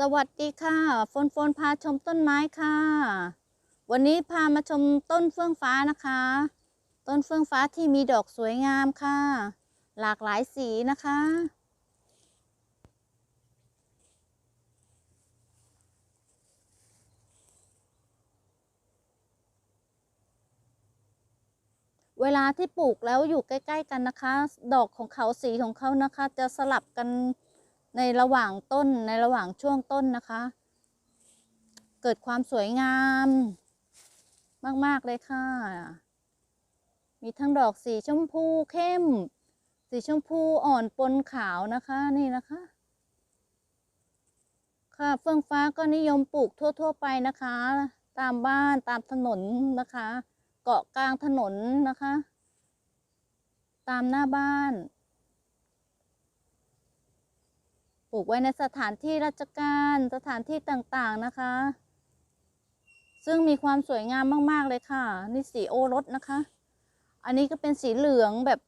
สวัสดีค่ะโฟนโฟนพาชมต้นไม้ค่ะ วันนี้พามาชมต้นเฟื่องฟ้านะคะ ต้นเฟื่องฟ้าที่มีดอกสวยงามค่ะ หลากหลายสีนะคะ เวลาที่ปลูกแล้วอยู่ใกล้ ๆ กันนะคะ ดอกของเขาสีของเขานะคะ จะสลับกัน ในระหว่างต้นในระหว่างช่วงต้นนะคะ เกิดความสวยงาม มากๆเลยค่ะ มีทั้งดอกสีชมพูเข้ม สีชมพูอ่อนปนขาวนะคะนี่นะคะ ค่ะเฟื่องฟ้าก็นิยมปลูกทั่ว ๆ ไปนะคะ ตามบ้านตามถนนนะคะ เกาะกลางถนนนะคะ ตามหน้าบ้าน ป ลูกไว้ในสถานที่ราชการสถานที่ต่างๆนะคะ ซึ่งมีความสวยงามมาก ๆ เลยค่ะ นี่สีโอรสนะคะ อันนี้ก็เป็นสีเหลืองแบบ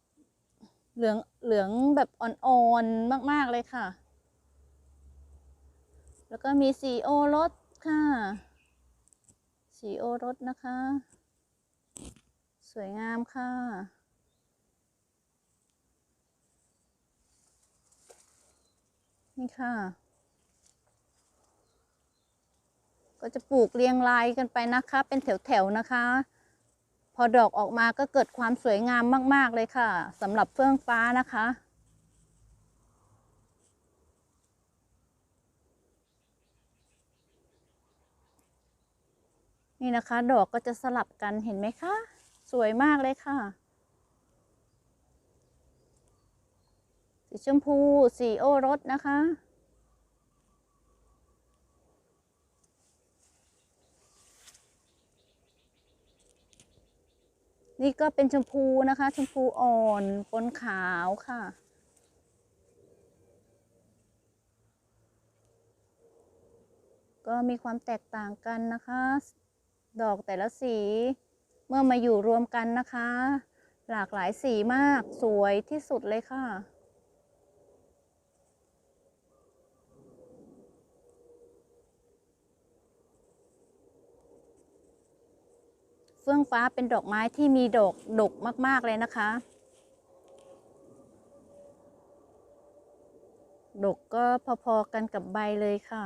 เหลืองเหลืองแบบอ่อนๆมาก ๆ เลยค่ะ แล้วก็มีสีโอรสค่ะ สีโอรสนะคะ สวยงามค่ะ นี่ค่ะ ก็จะปลูกเรียงรายกันไปนะคะ เป็นแถวๆนะคะ พอดอกออกมาก็เกิดความสวยงามมาก ๆ เลยค่ะสำหรับเฟื่องฟ้านะคะนี่นะคะ ดอกก็จะสลับกันเห็นไหมคะ สวยมากเลยค่ะ ชมพูสีโอรสนะคะ นี่ก็เป็นชมพูนะคะ ชมพูอ่อนปนขาวค่ะก็มีความแตกต่างกันนะคะ ดอกแต่ละสี เมื่อมาอยู่รวมกันนะคะ หลากหลายสีมากสวยที่สุดเลยค่ะ ฟื่องฟ้าเป็นดอกไม้ที่มีดอกดกมาก ๆ เลยนะคะ ดกก็พอ ๆ กันกับใบเลยค่ะ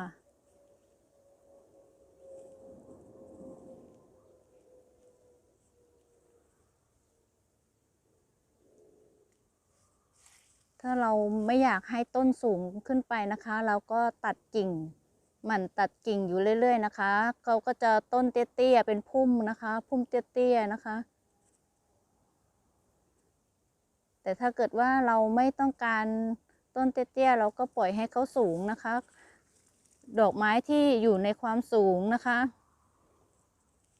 ถ้าเราไม่อยากให้ต้นสูงขึ้นไปนะคะ เราก็ตัดกิ่ง หมั่นตัดกิ่งอยู่เรื่อย ๆ นะคะเขาก็จะต้นเตี้ยๆเป็นพุ่มนะคะ พุ่มเตี้ยๆนะคะ แต่ถ้าเกิดว่าเราไม่ต้องการต้นเตี้ยๆเราก็ปล่อยให้เขาสูงนะคะ ดอกไม้ที่อยู่ในความสูงนะคะ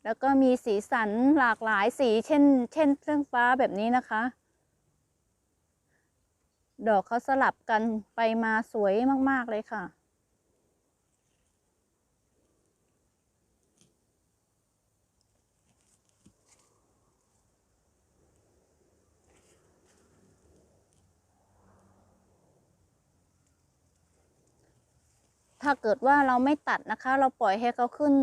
แล้วก็มีสีสันหลากหลายสีเช่น เช่นเครื่องฟ้าแบบนี้นะคะ ดอกเขาสลับกันไปมาสวยมากๆเลยค่ะ ถ้าเกิดว่าเราไม่ตัดนะคะ เราปล่อยให้เขาขึ้น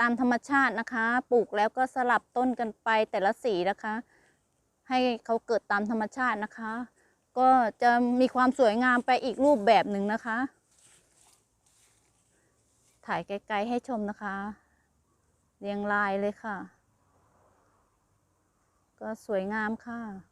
ตามธรรมชาตินะคะ ปลูกแล้วก็สลับต้นกันไปแต่ละสีนะคะ ให้เขาเกิดตามธรรมชาตินะคะ ก็จะมีความสวยงามไปอีกรูปแบบหนึ่งนะคะ ถ่ายไกลๆให้ชมนะคะ เรียงรายเลยค่ะ ก็สวยงามค่ะ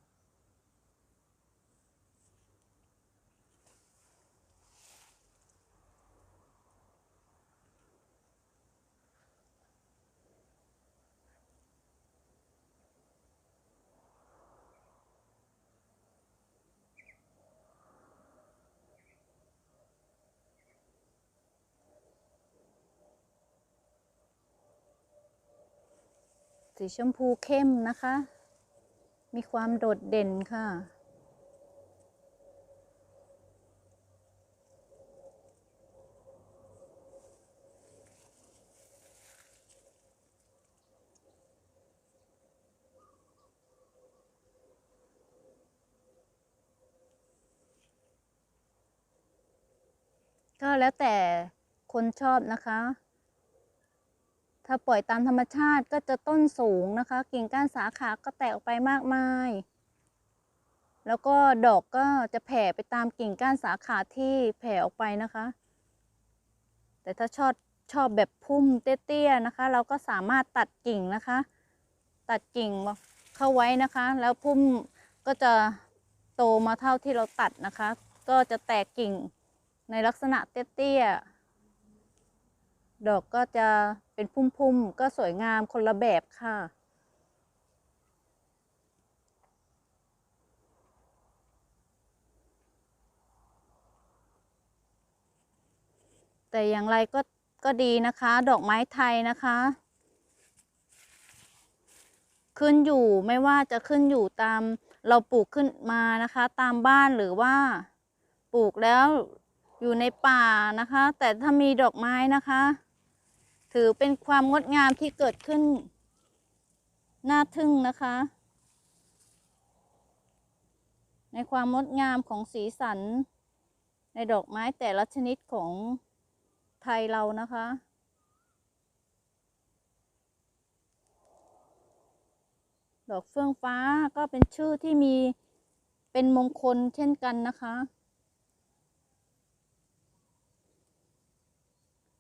สีชมพูเข้มนะคะ มีความโดดเด่นค่ะ ก็แล้วแต่คนชอบนะคะ ถ้าปล่อยตามธรรมชาติก็จะต้นสูงนะคะ กิ่งก้านสาขาก็แตกออกไปมากมาย แล้วก็ดอกก็จะแผ่ไปตามกิ่งก้านสาขาที่แผ่ออกไปนะคะ แต่ถ้าชอบชอบแบบพุ่มเตี้ยๆนะคะ เราก็สามารถตัดกิ่งนะคะ ตัดกิ่งเข้าไว้นะคะ แล้วพุ่มก็จะโตมาเท่าที่เราตัดนะคะ ก็จะแตกกิ่งในลักษณะเตี้ยๆ ดอกก็จะเป็นพุ่มๆ ก็สวยงามคนละแบบค่ะ แต่อย่างไรก็ก็ดีนะคะ ดอกไม้ไทยนะคะ ขึ้นอยู่ไม่ว่าจะขึ้นอยู่ตามเราปลูกขึ้นมานะคะ ตามบ้านหรือว่าปลูกแล้วอยู่ในป่านะคะ แต่ถ้ามีดอกไม้นะคะ ถือเป็นความงดงามที่เกิดขึ้น น่าทึ่งนะคะ ในความงดงามของสีสัน ในดอกไม้แต่ละชนิดของไทยเรานะคะ ดอกเฟื่องฟ้าก็เป็นชื่อที่มีเป็นมงคลเช่นกันนะคะ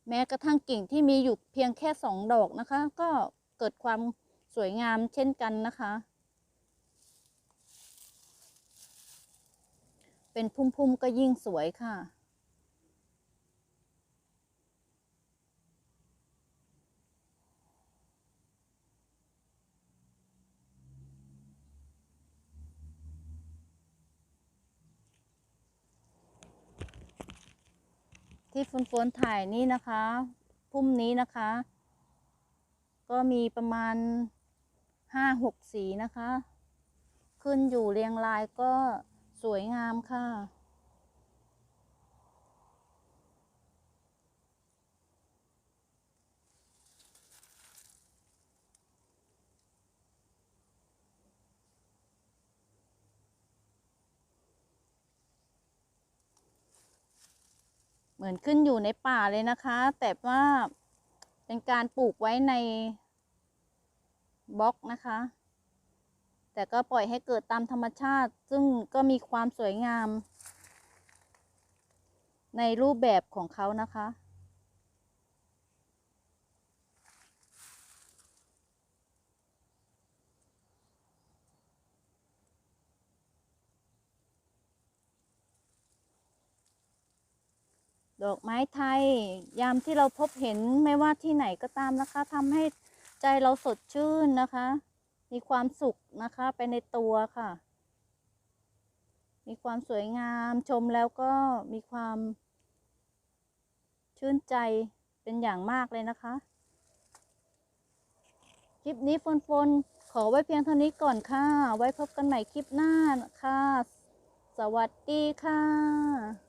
แม้กระทั่งกิ่งที่มีอยู่เพียงแค่สองดอกนะคะ ก็เกิดความสวยงามเช่นกันนะคะ เป็นพุ่มๆก็ยิ่งสวยค่ะ ที่ฝนฝนถ่ายนี่นะคะพุ่มนี้นะคะ ก็มีประมาณห้าหกสีนะคะ ขึ้นอยู่เรียงรายก็สวยงามค่ะ เหมือนขึ้นอยู่ในป่าเลยนะคะ แต่ว่าเป็นการปลูกไว้ในบล็อกนะคะ แต่ก็ปล่อยให้เกิดตามธรรมชาติ ซึ่งก็มีความสวยงาม ในรูปแบบของเขานะคะ อกไม้ไทย ยามที่เราพบเห็นไม่ว่าที่ไหนก็ตามนะคะทำให้ใจเราสดชื่นนะคะ มีความสุขนะคะไปในตัวค่ะ มีความสวยงามชมแล้วก็มีความ ชื่นใจเป็นอย่างมากเลยนะคะ คลิปนี้ฟนฟนขอไว้เพียงเท่านี้ก่อนค่ะ ไว้พบกันใหม่คลิปหน้าค่ะ สวัสดีค่ะ